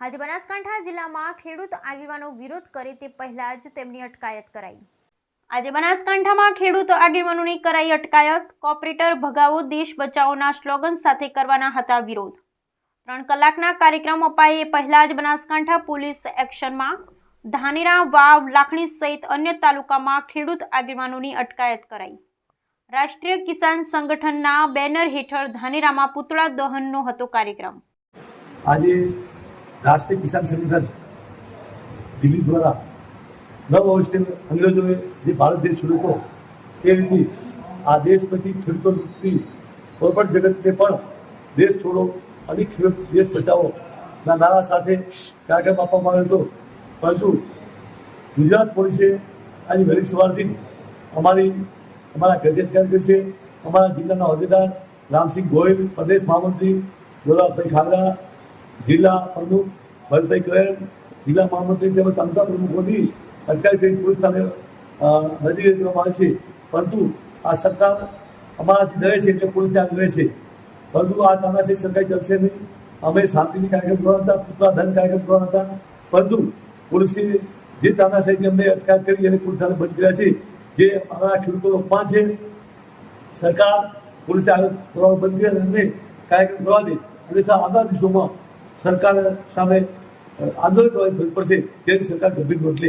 આજે બનાસકાંઠા જિલ્લામાં ખેડૂત આગેવાનો વિરોધ કરે તે પહેલા જ તેમની અટકાયત કરાઈ. આજે બનાસકાંઠામાં ખેડૂત આગેવાનોની કરાઈ અટકાયત. કોપરેટર ભગાવો દેશ બચાવોના સ્લોગન સાથે કરવાના હતા વિરોધ. ત્રણ કલાકના કાર્યક્રમ અપાય એ પહેલા જ બનાસકાંઠા પોલીસ એક્શનમાં. ધાનેરા, વાવ, લાખણી સહિત અન્ય તાલુકામાં ખેડૂત આગેવાનોની અટકાયત કરાઈ. રાષ્ટ્રીય કિસાન સંગઠનના બેનર હેઠળ ધાનેરામાં પુતળા દહનનો હતો કાર્યક્રમ. આજે રાષ્ટ્રીય કિસાન સંગઠન દિલ્હી દ્વારા નવ વર્ષથી અંગ્રેજોએ જે ભારત દેશ છોડ્યો હતો, એ રીતે આ દેશ પછી ખેડૂતો કોઈપણ જગતને પણ દેશ છોડો અને ખેડૂત દેશ બચાવો ના નારા સાથે કાર્યક્રમ આપવામાં આવ્યો હતો. પરંતુ ગુજરાત પોલીસે આજે વહેલી સવારથી અમારી, અમારા ગેજેટ કાર્યકર છે, અમારા જિલ્લાના હોદ્દેદાર રામસિંહ ગોયલ પ્રદેશ મહામંત્રી ગુલાબભાઈ ખાગરા જિલ્લા પ્રમુખ ભરતભાઈ કરેણ જિલ્લા મહામંત્રી તેમજ તાલુકા પ્રમુખોની અટકાયત પોલીસ અ, નજીક કરવામાં આવે છે. પરંતુ આ સરકાર અમારાથી ડરે છે એટલે પોલીસ ત્યાં ડરે છે. પરંતુ આ તાનાશાહી સરકાર ચલશે નહીં. અમે શાંતિથી કાર્યક્રમ કરવાના હતા પૂતળા દંડ કાર્યક્રમ કરવાના હતા. પરંતુ પોલીસે જે તાનાશાહીથી અમને અટકાયત કરી અને પોલીસ બંધ કર્યા છે જે અમારા ખેડૂતો અપમાન છે સરકાર પોલીસે આગળ કરવા બંધ કર્યા અને કાર્યક્રમ કરવા દે. અને આવનારા દિવસોમાં સરકાર સામે આંદોલન કરવાની ફરજ પડશે તેની સરકાર ગંભીર નોંધ